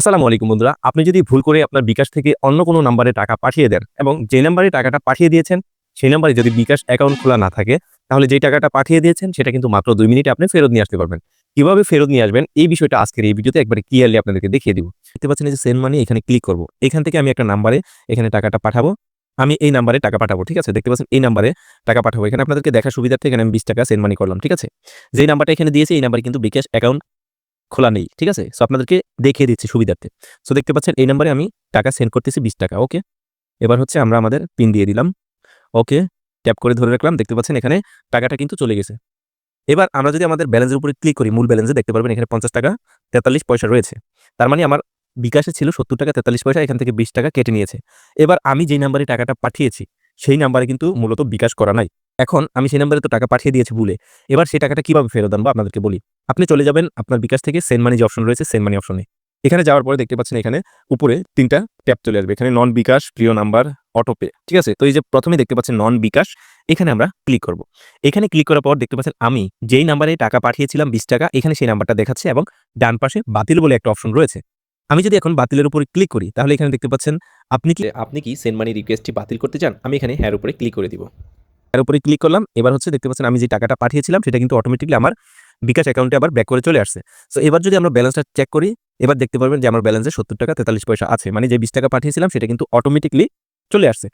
আসসালামু আলাইকুম বন্ধুরা। আপনি যদি ভুল করে আপনার বিকাশ থেকে অন্য কোনো নাম্বারে টাকা পাঠিয়ে দেন এবং যে নাম্বারে টাকাটা পাঠিয়ে দিয়েছেন, সেই নাম্বারে যদি বিকাশ অ্যাকাউন্ট খোলা না থাকে, তাহলে যে টাকাটা পাঠিয়ে দিয়েছেন, সেটা কিন্তু মাত্র দুই মিনিটে আপনি ফেরত নিয়ে আসতে পারবেন। কীভাবে ফেরত নিয়ে আসবেন? এই বিষয়টা আজকের এই ভিডিওতে একবারে ক্লিয়ারলি আপনাদেরকে দেখিয়ে দিব। দেখতে পাচ্ছেন যে সেন্ড মানি এখানে ক্লিক করব। এখান থেকে আমি একটা নাম্বারে এখানে টাকাটা পাঠাবো। আমি এই নাম্বারে টাকা পাঠাবো, ঠিক আছে? দেখতে পাচ্ছেন এই নাম্বারে টাকা পাঠাবো। এখানে আপনাদেরকে দেখা সুবিধার্থে এখানে আমি বিশ টাকা সেন্ড মানি করলাম, ঠিক আছে? যেই নাম্বারটা এখানে দিয়েছি, এই নাম্বারে কিন্তু বিকাশ অ্যাকাউন্ট খোলা নেই, ঠিক আছে? সো আপনাদেরকে দেখিয়ে দিচ্ছি সুবিধার্থে। সো দেখতে পাচ্ছেন, এই নাম্বারে আমি টাকা সেন্ড করতেছি বিশ টাকা ওকে এবার হচ্ছে আমরা আমাদের পিন দিয়ে দিলাম ওকে ট্যাপ করে ধরে রাখলাম, দেখতে পাচ্ছেন এখানে টাকাটা কিন্তু চলে গেছে। এবার আমরা যদি আমাদের ব্যালেন্সের উপরে ক্লিক করি, মূল ব্যালেন্সে দেখতে পারবেন এখানে পঞ্চাশ টাকা তেতাল্লিশ পয়সা রয়েছে। তার মানে আমার বিকাশে ছিল সত্তর টাকা তেতাল্লিশ পয়সা, এখান থেকে বিশ টাকা কেটে নিয়েছে। এবার আমি যেই নাম্বারে টাকাটা পাঠিয়েছি, সেই নাম্বারে কিন্তু মূলত বিকাশ করা নাই। এখন আমি সেই নাম্বারে তো টাকা পাঠিয়ে দিয়েছি ভুলে। এবার সেই টাকাটা কীভাবে ফেরত আনব আপনাদেরকে বলি। আপনি চলে যাবেন আপনার বিকাশ থেকে সেন্ড মানি যে অপশন রয়েছে সেন্ড মানি অপশনে এখানে যাওয়ার পরে দেখতে পাচ্ছেন এখানে উপরে তিনটা ট্যাপ চলে আসবে। এখানে নন বিকাশ, প্রিয় নাম্বার অটোপে ঠিক আছে? তো এই যে প্রথমে দেখতে পাচ্ছেন নন বিকাশ, এখানে আমরা ক্লিক করব। এখানে ক্লিক করার পর দেখতে পাচ্ছেন আমি যেই নাম্বারে টাকা পাঠিয়েছিলাম বিশ টাকা, এখানে সেই নাম্বারটা দেখাচ্ছে এবং ডান পাশে বাতিল বলে একটা অপশন রয়েছে। আমি যদি এখন বাতিলের উপরে ক্লিক করি, তাহলে এখানে দেখতে পাচ্ছেন আপনি কি আপনি কি সেন্ড মানি রিকোয়েস্টটি বাতিল করতে চান? আমি এখানে হ্যার উপরে ক্লিক করে দিব। এর উপরে ক্লিক করলাম। এবার হচ্ছে দেখতে পাচ্ছেন আমি যে টাকাটা পাঠিয়েছিলাম, সেটা কিন্তু অটোমেটিকলি আমার বিকাশ অ্যাকাউন্টে আবার ব্যাক করে চলে আসছে। সো এবার যদি আমরা ব্যালেন্সটা চেক করি, এবার দেখতে পারবেন যে আমার ব্যালেন্সে সত্তর টাকা তেতাল্লিশ পয়সা আছে। মানে যে বিশ টাকা পাঠিয়েছিলাম, সেটা কিন্তু অটোমেটিকলি চলে আসছে।